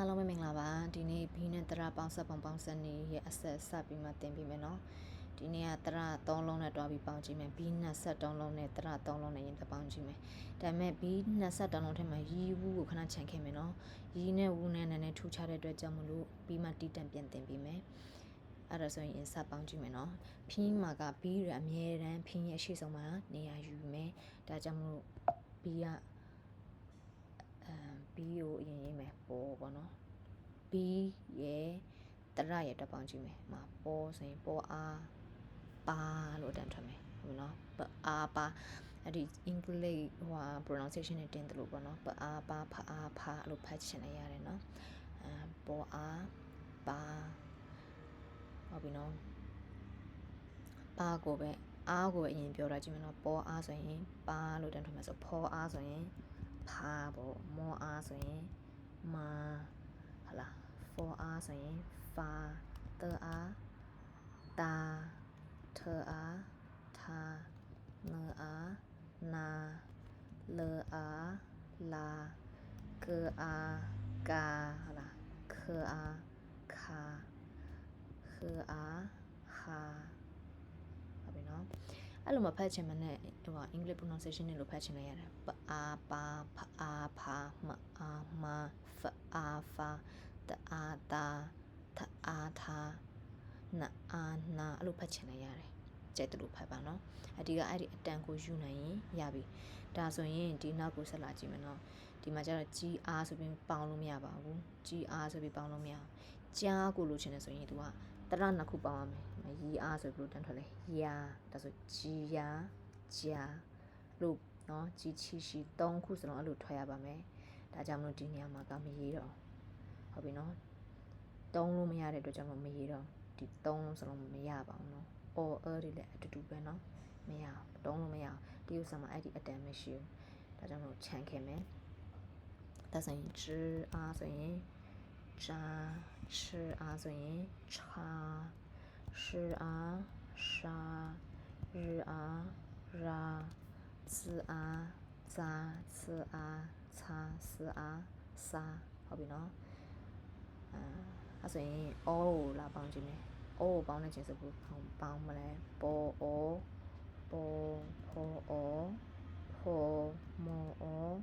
အားလုံးပဲမင်္ဂလာပါဒီနေ့ဘီနဲ့တရပေါင်းဆက်ပေါင်းပေါင်းဆက်နေရဲ့အဆက်ဆက်ပြီးမှတင်ပေးမယ်နော်ဒီနေ့ကတရ3လုံးနဲ့တွားပြီးပေါင်းကြည့်မယ်ဘီ23လုံးနဲ့တရ3လုံးနဲ့ရင်ပေါင်းကြည့်မယ်ဒါပေမဲ့ဘီ23လုံးထဲမှာရီဝူးကိုခဏခြံခဲ့မယ်နော်ရီနဲ့ဝူးနဲ့နည်းနည်းထူခြားတဲ့အတွက်ကြောင့်မလို့ပြီးမှတီးတန့်ပြန်တင်ပေးမယ်အဲ့ဒါဆိုရင်စပေါင်းကြည့်မယ်နော်ဖင်းမှာကဘီရအမြဲတမ်းဖင်းရဲ့အရှိဆုံးမှာနေရာယူမယ်ဒါကြောင့်မလို့ဘီက အဲဘီကိုအရင်ရေးမယ်ပေါ်ပေါ့နော် B ရဲ့တရရဲ့တက်ပေါင်းကြည့်မယ်။မှာပေါ်ဆိုရင်ပေါ်အားပါလို့အတန်ထွက်မယ်ဟုတ်နော်။ပအားပါအဲ့ဒီ English ဟိုဟာ pronunciation နဲ့တင်တယ်လို့ပေါ့နော်။ပအားပါဖအားဖအဲ့လိုဖတ်ချင်လည်းရတယ်နော်။အဲပေါ်အားပါဟုတ်ပြီနော်။ပါကိုပဲအားကိုပဲအရင်ပြောတာကြည့်မယ်နော်။ပေါ်အားဆိုရင်ပါလို့တန်ထွက်မယ်ဆိုဖောအားဆိုရင် ဖာပေါ့။မောအားဆိုရင်မာဟလာ for အားဆိုရင် fa တအားတာထအားသာနအားနာလအားလာကအားကာဟလာခအားခါခအားဟာဟုတ်ပြီနော် အဲ့လိုမဖတ်ချင်မနဲ့ဟို English pronunciation နဲ့လို့ဖတ်ချင်လိုက်ရတယ်ပအားပါဖအားဖာမအားမဖအားဖာတအားတာထအားသာနအာနာအဲ့လိုဖတ်ချင်လိုက်ရတယ်ကြိုက်တယ်လို့ဖတ်ပါနော်အဒီကအဲ့ဒီအတန်ကိုယူနိုင်ရင်ရပြီဒါဆိုရင်ဒီနောက်ကိုဆက်လာကြည့်မယ်နော်ဒီမှာကျတော့ GR ဆိုပြီးပေါင်းလို့မရပါဘူး GR ဆိုပြီးပေါင်းလို့မရအောင်ကြားကိုလိုချင်တယ်ဆိုရင် तू က တရနှစ်ခုပေါင်းရမယ်ရီအားဆိုပြီးလို့တန်းထွက်လဲယာဒါဆို G ယာဂျာလို့နော် G ချီရှိ၃ခုစလုံးအဲ့လိုထွက်ရပါမယ်ဒါကြောင့်မလို့ဒီနေရာမှာကမရေးတော့ဟုတ်ပြီနော်တုံးလို့မရတဲ့အတွက်ကြောင့်မရေးတော့ဒီသုံးလုံးစလုံးမရပါဘူးနော် or er တွေလည်းအတူတူပဲနော်မရဘူးတုံးလို့မရဘူးဒီဥစ္စာမှာအဲ့ဒီအတန်မရှိဘူးဒါကြောင့်မလို့ခြံခဲ့မယ်ဒါဆိုရင် zhi အားဆိုရင်渣吃啊嘴音叉，是啊沙，日啊拉，次啊扎，次啊擦，四啊沙，好比呢，嗯，啊嘴音哦拉帮进呢，哦帮来就是不帮帮不来，波哦波哦哦坡摸哦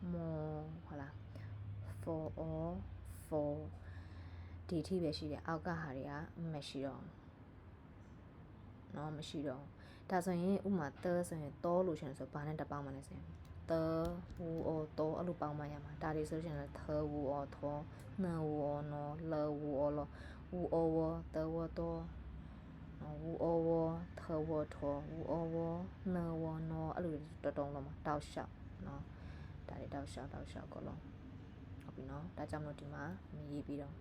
摸，好啦，佛哦佛。佛 ဒီအထိပဲရှိတယ်အောက်ကဟာတွေကမရှိတော့နော်မရှိတော့ဒါဆိုရင်ဥမာသဆိုရင်တောလို့ရှင်ဆိုဘာနဲ့တပေါင်းမလဲဆိုရင်သဝူအောတောအဲ့လိုပေါင်းမှရမှာဒါတွေဆိုရှင်လည်းသဝူအောသောနဝူအောနောလဝူအောလောဝူအောဝသဝတောဝူအောဝသဝထောဝူအောဝနဝနောအဲ့လိုတတုံးလုံးမှာတောက်လျှောက်နော်ဒါတွေတောက်လျှောက်တောက်လျှောက်ကောလုံးဟုတ်ပြီနော်ဒါကြောင့်မလို့ဒီမှာမရေးပြီးတော့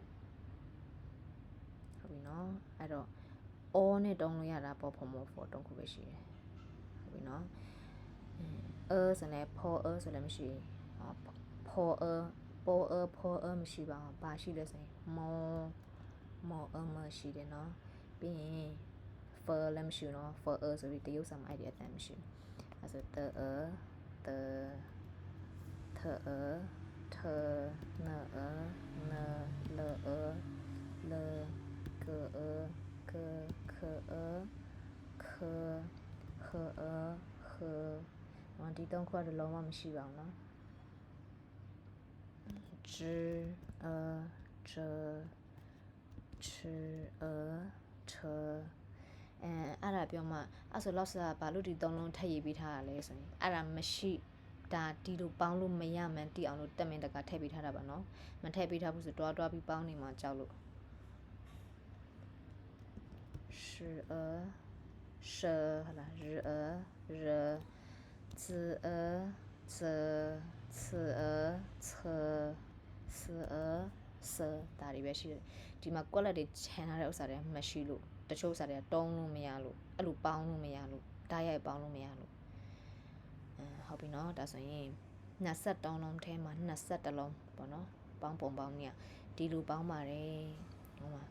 ဟုတ်ပြီနော်အဲ့တော့ all နဲ့တုံးလို့ရတာပေါ့ဖို့မဖို့တုံးခုပဲရှိတယ်ဟုတ်ပြီနော်အဲဆိုနေ for a ဆိုလည်းမရှိဘူး for a for a for a မရှိပါဘူးဘာရှိလဲဆိုရင် more more a မရှိတယ်နော်ပြီးရင် for လည်းမရှိဘူးနော် for a ဆိုပြီးတရုပ်ဆောင် idea တမ်းမရှိဘူးအဲဆို the a the the a the na a na le a le ke a ke ke a ke he a he နော်ဒီသုံးခုကတော့လုံးဝမရှိပါဘူးနော် zhi e zhe chi e che အဲအဲ့ဒါပြောမှအဲ့ဆိုလောက်စားဘာလို့ဒီသုံးလုံးထပ်ရေးပေးထားတာလဲဆိုရင်အဲ့ဒါမရှိဒါတီလို့ပေါင်းလို့မရမှန်းတီအောင်လို့တက်မင်တကထည့်ပေးထားတာပါနော်မထည့်ပေးထားဘူးဆိုတွားတွားပြီးပေါင်းနေမှကြောက်လို့ sh e sh 好了，r e r z e z c e c s e s ဒါတွေပဲရှိတယ်ဒီမှာ quality ခြံထားတဲ့ဥစ္စာတွေမရှိလို့တချို့ဥစ္စာတွေကတုံးလို့မရလို့အဲ့လိုပေါင်းလို့မရလို့ဓာတ်ရိုက်ပေါင်းလို့မရလို့အဲဟုတ်ပြီနော်ဒါဆိုရင်23လုံးထဲမှာ21လုံးပေါ့နော်ပေါင်းပုံပေါင်းเนี่ยဒီလိုပေါင်းပါတယ်ဟုတ်ပါ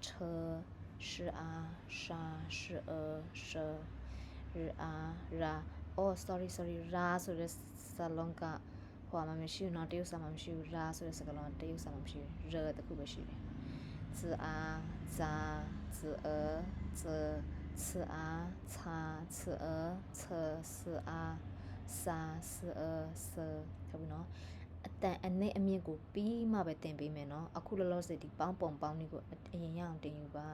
车十啊十十二车日啊日哦，sorry sorry，日 sorry，四格龙个话，我们是用哪条三我们是用日 sorry 四格龙，哪条三我们是用日的，不熟悉的。子啊子子二子，次啊次次二次十啊十十二十，好不咯。 အစဟုတ်ပြီနော်အတန်အနည်းအမြင့်ကိုပြီးမှပဲတင်ပေးမယ်နော်အခုလောလောဆယ်ဒီပေါင်းပုံပေါင်းလေးကိုအရင်ရအောင်တင်ယူပါ